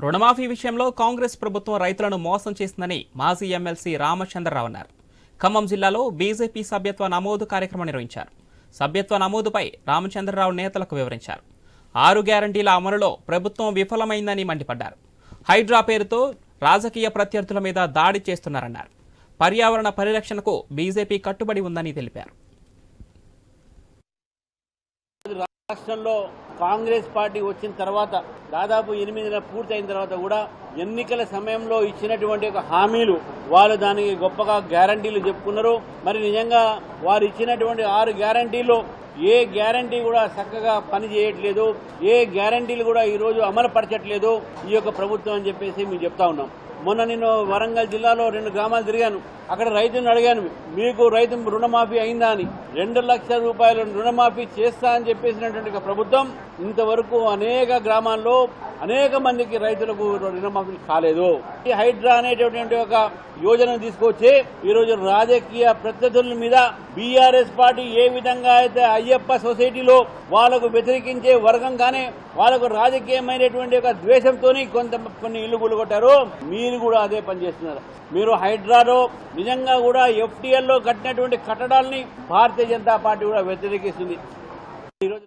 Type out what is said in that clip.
రుణమాఫీ విషయంలో కాంగ్రెస్ ప్రభుత్వం రైతులను మోసం చేసిందని మాజీ ఎమ్మెల్సీ రామచంద్రరావు అన్నారు. ఖమ్మం జిల్లాలో బీజేపీ సభ్యత్వ నమోదు కార్యక్రమం నిర్వహించారు. సభ్యత్వ నమోదుపై రామచంద్రరావు నేతలకు వివరించారు. ఆరు గ్యారంటీల అమలులో ప్రభుత్వం విఫలమైందని మండిపడ్డారు. హైడ్రా పేరుతో రాజకీయ ప్రత్యర్థుల మీద దాడి చేస్తున్నారన్నారు. పర్యావరణ పరిరక్షణకు బీజేపీ కట్టుబడి ఉందని తెలిపారు. రాష్ట్రంలో కాంగ్రెస్ పార్టీ వచ్చిన తర్వాత దాదాపు ఎనిమిది నెలలు పూర్తయిన తర్వాత కూడా ఎన్నికల సమయంలో ఇచ్చినటువంటి ఒక హామీలు వాళ్ళు దానికి గొప్పగా గ్యారంటీలు చెప్పుకున్నారు. మరి నిజంగా వారు ఇచ్చినటువంటి ఆరు గ్యారంటీలు ఏ గ్యారంటీ కూడా చక్కగా పని చేయట్లేదు ఏ గ్యారంటీలు కూడా ఈరోజు అమలుపరచట్లేదు ఈ యొక్క ప్రభుత్వం అని చెప్పేసి మేము చెప్తా ఉన్నాం. మొన్న నేను వరంగల్ జిల్లాలో రెండు గ్రామాలు తిరిగాను. అక్కడ రైతుని అడిగాను మీకు రైతు రుణమాఫీ అయిందా అని? రెండు లక్షల రూపాయల రుణమాఫీ చేస్తా అని చెప్పేసినటువంటి ప్రభుత్వం ఇంతవరకు అనేక గ్రామాల్లో అనేక మందికి రైతులకు రుణమాఫీ కాలేదు. ఈ హైడ్రా అనేటటువంటి ఒక యోజనను తీసుకొచ్చి ఈరోజు రాజకీయ ప్రత్యర్థుల మీద బీఆర్ఎస్ పార్టీ ఏ విధంగా అయితే అయ్యప్ప సొసైటీలో వాళ్ళకు వ్యతిరేకించే వర్గంగానే వాళ్ళకు రాజకీయమైనటువంటి ఒక ద్వేషంతోని కొంత కొన్ని ఇల్లు కొట్టారు మీరు కూడా అదే పని చేస్తున్నారు. మీరు హైడ్రాలో నిజంగా కూడా ఎఫ్టీఎల్లో కట్టినటువంటి కట్టడాల్ని భారతీయ జనతా పార్టీ కూడా వ్యతిరేకిస్తుంది. ఈరోజు